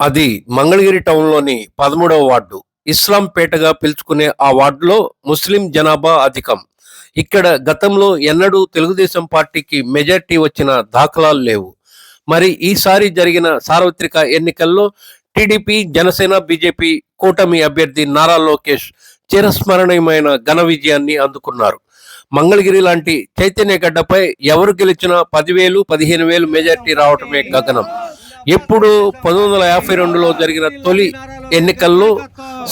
అది మంగళగిరి టౌన్లోని పదమూడవ వార్డు. ఇస్లాంపేటగా పిలుచుకునే ఆ వార్డులో ముస్లిం జనాభా అధికం. ఇక్కడ గతంలో ఎన్నడూ తెలుగుదేశం పార్టీకి మెజార్టీ వచ్చిన దాఖలాలు లేవు. మరి ఈసారి జరిగిన సార్వత్రిక ఎన్నికల్లో టీడీపీ జనసేన బీజేపీ కూటమి అభ్యర్థి నారా లోకేష్ చిరస్మరణీయమైన ఘన విజయాన్ని అందుకున్నారు. మంగళగిరి లాంటి చైతన్య గడ్డపై ఎవరు గెలిచినా పదివేలు పదిహేను వేలు మెజార్టీ రావటమే గగనం. ఎప్పుడు పంతొమ్మిది వందల యాభై రెండులో జరిగిన తొలి ఎన్నికల్లో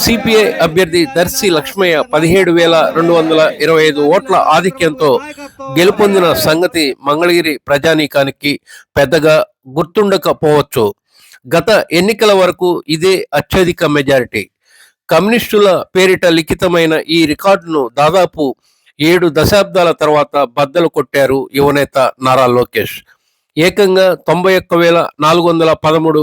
సిపిఐ అభ్యర్థి దర్శి లక్ష్మయ్య పదిహేడు వేల రెండు వందల ఇరవై ఐదు ఓట్ల ఆధిక్యంతో గెలుపొందిన సంగతి మంగళగిరి ప్రజానీకానికి పెద్దగా గుర్తుండకపోవచ్చు. గత ఎన్నికల వరకు ఇదే అత్యధిక మెజారిటీ. కమ్యూనిస్టుల పేరిట లిఖితమైన ఈ రికార్డును దాదాపు ఏడు దశాబ్దాల తర్వాత బద్దలు కొట్టారు యువనేత నారా లోకేష్. ఏకంగా తొంభై ఒక్క వేల నాలుగు వందల పదమూడు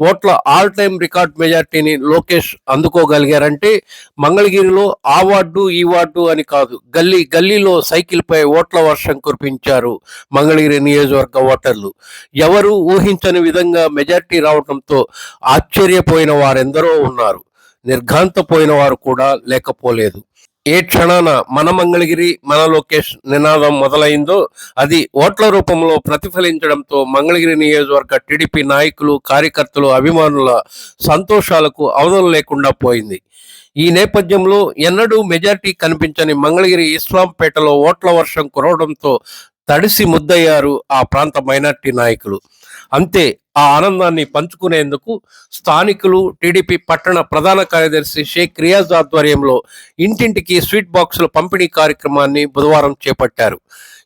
ఓట్ల ఆల్ టైమ్ రికార్డ్ మెజార్టీని లోకేష్ అందుకోగలిగారంటే మంగళగిరిలో ఆ వార్డు ఈ వార్డు అని కాదు గల్లీ గల్లీలో సైకిల్పై ఓట్ల వర్షం కురిపించారు మంగళగిరి నియోజకవర్గ ఓటర్లు. ఎవరు ఊహించని విధంగా మెజార్టీ రావడంతో ఆశ్చర్యపోయిన వారెందరో ఉన్నారు. నిర్ఘాంతపోయిన వారు కూడా లేకపోలేదు. ఏ క్షణాన మన మంగళగిరి మన లోకేష్ నినాదం మొదలైందో అది ఓట్ల రూపంలో ప్రతిఫలించడంతో మంగళగిరి నియోజకవర్గ టీడీపీ నాయకులు కార్యకర్తలు అభిమానుల సంతోషాలకు అవధులు లేకుండా పోయింది. ఈ నేపథ్యంలో ఎన్నడూ మెజార్టీ కనిపించని మంగళగిరి ఇస్లాంపేటలో ఓట్ల వర్షం కురవడంతో తడిసి ముద్దయ్యారు ఆ ప్రాంత మైనార్టీ నాయకులు. అంతే ఆ ఆనందాన్ని పంచుకునేందుకు స్థానికులు టీడీపీ పట్టణ ప్రధాన కార్యదర్శి షేక్ రియాజ్ ఆధ్వర్యంలో ఇంటింటికి స్వీట్ బాక్సుల పంపిణీ కార్యక్రమాన్ని బుధవారం చేపట్టారు.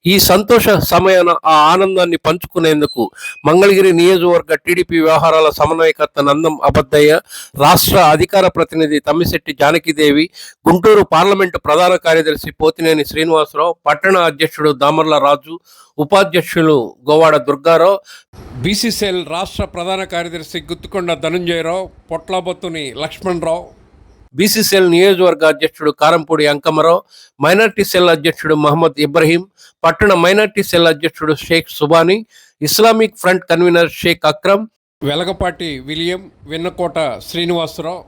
ఈ సంతోష సమయాన ఆ ఆనందాన్ని పంచుకునేందుకు మంగళగిరి నియోజకవర్గ టీడీపీ వ్యవహారాల సమన్వయకర్త నందం అబద్దయ్య రాష్ట్ర అధికార ప్రతినిధి తమ్మిశెట్టి జానకిదేవి గుంటూరు పార్లమెంటు ప్రధాన కార్యదర్శి పోతినేని శ్రీనివాసరావు పట్టణ అధ్యక్షుడు దామర్ల రాజు ఉపాధ్యక్షులు గోవాడ దుర్గారావు బీసీసీఎల్ రాష్ట్ర ప్రధాన కార్యదర్శి గుత్తుకొండ ధనుంజయరావు పొట్లబొత్తుని లక్ష్మణరావు బీసీసీఎల్ నియోజకవర్గ అధ్యక్షుడు కారంపూడి అంకమరావు మైనార్టీ సెల్ అధ్యక్షుడు మహమ్మద్ ఇబ్రహీం పట్టణ మైనార్టీ సెల్ అధ్యక్షుడు Sheikh Subhani Islamic front convener Sheikh Akram Velagapati William Vennakota Srinivasarao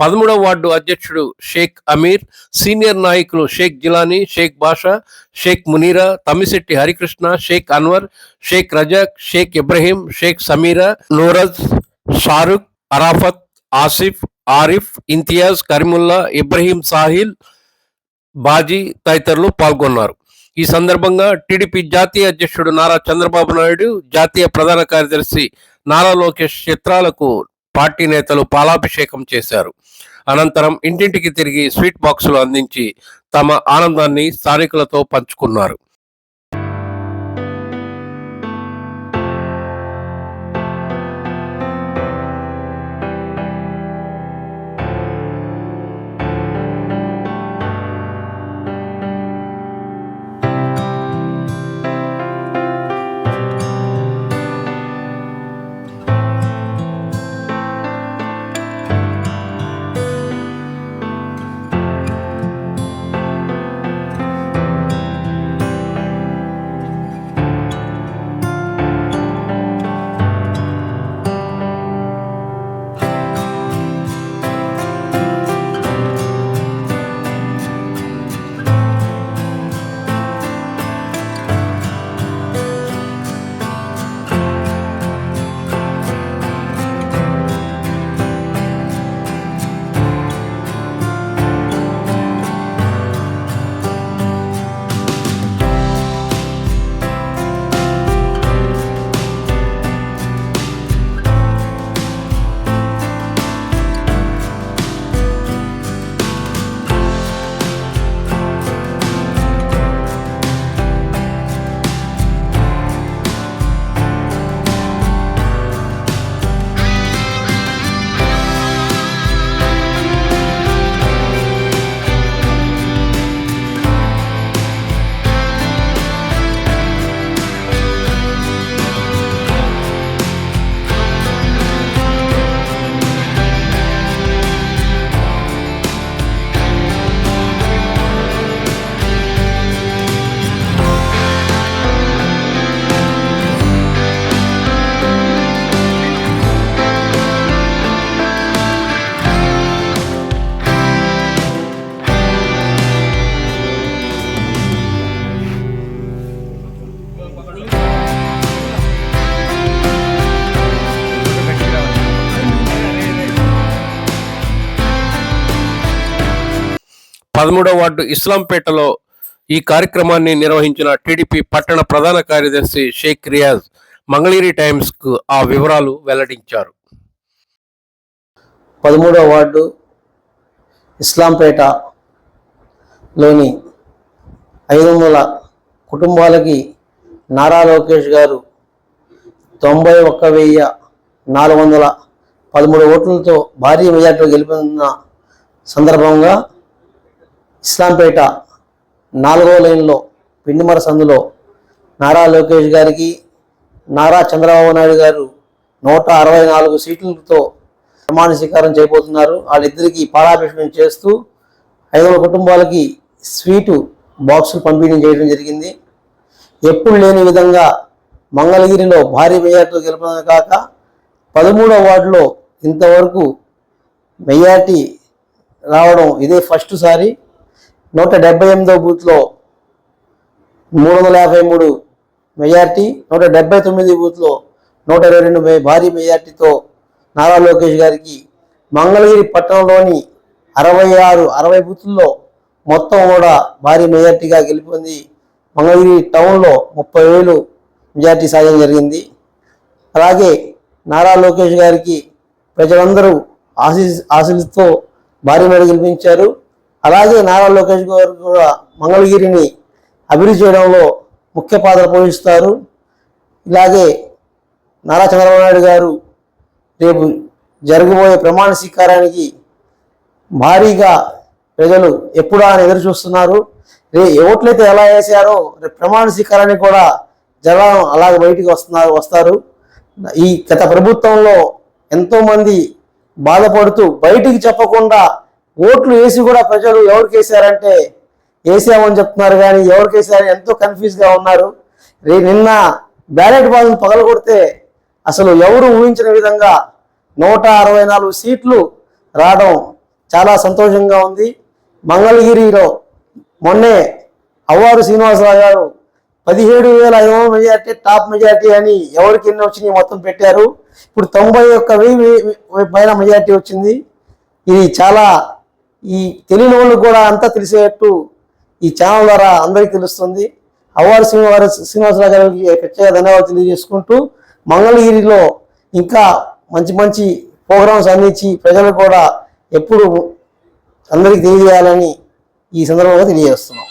పదమూడవ వార్డు అధ్యక్షుడు షేక్ అమీర్ సీనియర్ నాయకులు షేక్ జిలానీ షేక్ బాషా షేక్ మునీరా తమ్మిశెట్టి హరికృష్ణ షేక్ అన్వర్ షేక్ రజాక్ షేక్ ఇబ్రహీం షేక్ సమీరా నూరజ్ షారుఖ్ అరాఫత్ ఆసిఫ్ ఆరిఫ్ ఇంతియాజ్ కరీముల్లా ఇబ్రహీం సాహిల్ బాజీ తదితరులు పాల్గొన్నారు. ఈ సందర్భంగా టీడీపీ జాతీయ అధ్యక్షుడు నారా చంద్రబాబు నాయుడు జాతీయ ప్రధాన కార్యదర్శి నారా లోకేష్ చిత్రాలకు పార్టీ నేతలు పాలాభిషేకం చేశారు. అనంతరం ఇంటింటికి తిరిగి స్వీట్ బాక్సులు అందించి తమ ఆనందాన్ని స్థానికులతో పంచుకున్నారు. పదమూడవ వార్డు ఇస్లాంపేటలో ఈ కార్యక్రమాన్ని నిర్వహించిన టీడీపీ పట్టణ ప్రధాన కార్యదర్శి షేక్ రియాజ్ మంగళగిరి టైమ్స్కు ఆ వివరాలు వెల్లడించారు. పదమూడవ వార్డు ఇస్లాంపేటలోని ఐదు వందల కుటుంబాలకి నారా లోకేష్ గారు తొంభై ఒక్క వెయ్యి నాలుగు వందల పదమూడు ఓట్లతో భారీ మెజార్టీలో గెలిపిన సందర్భంగా ఇస్లాంపేట నాలుగో లైన్లో పిండిమర సందులో నారా లోకేష్ గారికి నారా చంద్రబాబు నాయుడు గారు నూట అరవై నాలుగు సీట్లతో ప్రమాణ స్వీకారం చేయబోతున్నారు. వాళ్ళిద్దరికీ పాలాభిషేకం చేస్తూ ఐదు వందల కుటుంబాలకి స్వీటు బాక్సులు పంపిణీ చేయడం జరిగింది. ఎప్పుడు లేని విధంగా మంగళగిరిలో భారీ మెజార్టీతో గెలపడమే కాక పదమూడవ వార్డులో ఇంతవరకు మెజార్టీ రావడం ఇదే ఫస్ట్ సారి. నూట డెబ్బై ఎనిమిదో బూత్లో మూడు వందల యాభై మూడు మెజార్టీ నూట డెబ్బై తొమ్మిది బూత్లో నూట ఇరవై రెండు భారీ మెజార్టీతో నారా లోకేష్ గారికి మంగళగిరి పట్టణంలోని అరవై ఆరు అరవై బూతుల్లో మొత్తం కూడా భారీ మెజార్టీగా గెలిపింది మంగళగిరి టౌన్లో ముప్పై వేలు మెజార్టీ సాధన జరిగింది. అలాగే నారా లోకేష్ గారికి ప్రజలందరూ ఆశీ ఆశలతో భారీ మేడ గెలిపించారు. అలాగే నారా లోకేష్ గారు కూడా మంగళగిరిని అభివృద్ధి చేయడంలో ముఖ్య పాత్ర పోషిస్తారు. ఇలాగే నారా చంద్రబాబు నాయుడు గారు రేపు జరగబోయే ప్రమాణ స్వీకారానికి భారీగా ప్రజలు ఎప్పుడా అని ఎదురు చూస్తున్నారు. రే ఓట్లయితే ఎలా వేసారో రేపు ప్రమాణ స్వీకారానికి కూడా జనం అలాగే బయటికి వస్తున్నారు వస్తారు. ఈ గత ప్రభుత్వంలో ఎంతోమంది బాధపడుతూ బయటికి చెప్పకుండా ఓట్లు వేసి కూడా ప్రజలు ఎవరికి వేసారంటే వేసామని చెప్తున్నారు కానీ ఎవరికి వేసారని ఎంతో కన్ఫ్యూజ్గా ఉన్నారు. రే నిన్న బ్యాలెట్ బాక్స్ పగలగొడితే అసలు ఎవరు ఊహించిన విధంగా నూట అరవై నాలుగు సీట్లు రావడం చాలా సంతోషంగా ఉంది. మంగళగిరిలో మొన్నే అవ్వారు శ్రీనివాసరావు గారు పదిహేడు వేల ఐదు వందల మెజార్టీ టాప్ మెజార్టీ అని ఎవరికి ఎన్ని వచ్చినాయి మొత్తం పెట్టారు. ఇప్పుడు తొంభై ఒక్క వెయ్యి పైన మెజార్టీ వచ్చింది. ఇది చాలా ఈ తెలియని వాళ్ళు కూడా అంతా తెలిసేటట్టు ఈ ఛానల్ ద్వారా అందరికీ తెలుస్తుంది. అవ్వారు శ్రీనివాస శ్రీనివాసరావు గారికి ప్రత్యేక ధన్యవాదాలు తెలియజేసుకుంటూ మంగళగిరిలో ఇంకా మంచి మంచి ప్రోగ్రామ్స్ అందించి ప్రజలు కూడా ఎప్పుడు అందరికీ తెలియజేయాలని ఈ సందర్భంగా తెలియజేస్తున్నాం.